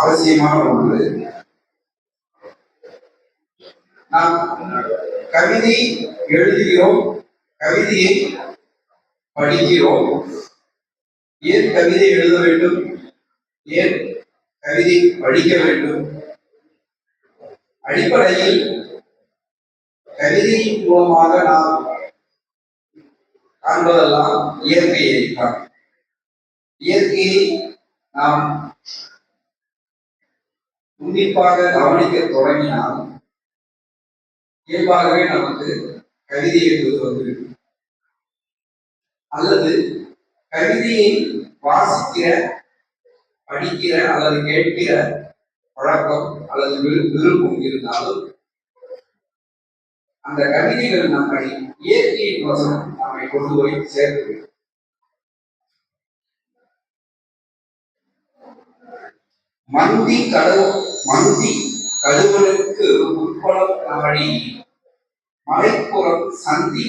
அவசியமான ஒன்று. நாம் கவிதை எழுதுகிறோம் கவிதையை படிக்கிறோம். ஏன் கவிதை எழுத வேண்டும்? ஏன் கவிதை படிக்க வேண்டும்? அடிப்படையில் கவிதையின் மூலமாக நாம் காண்பதெல்லாம் இயற்கையை தான். இயற்கையை நாம் உன்னிப்பாக கவனிக்க தொடங்கினால் இயல்பாகவே நமக்கு கவிதை என்பது வந்துவிடும். அல்லது கவிதையை வாசிக்கிற படிக்கிற அல்லது கேட்கிற பழக்கம் அல்லது விருப்பம் இருந்தாலும் அந்த கவிதைகள் நம்மை இயற்கையின் வசம் நம்மை கொண்டு போய் சேர்த்து மந்தி கடவு மந்தி கடுவனுக்கு உட்பட நாடி மலைப்புறம் சந்திக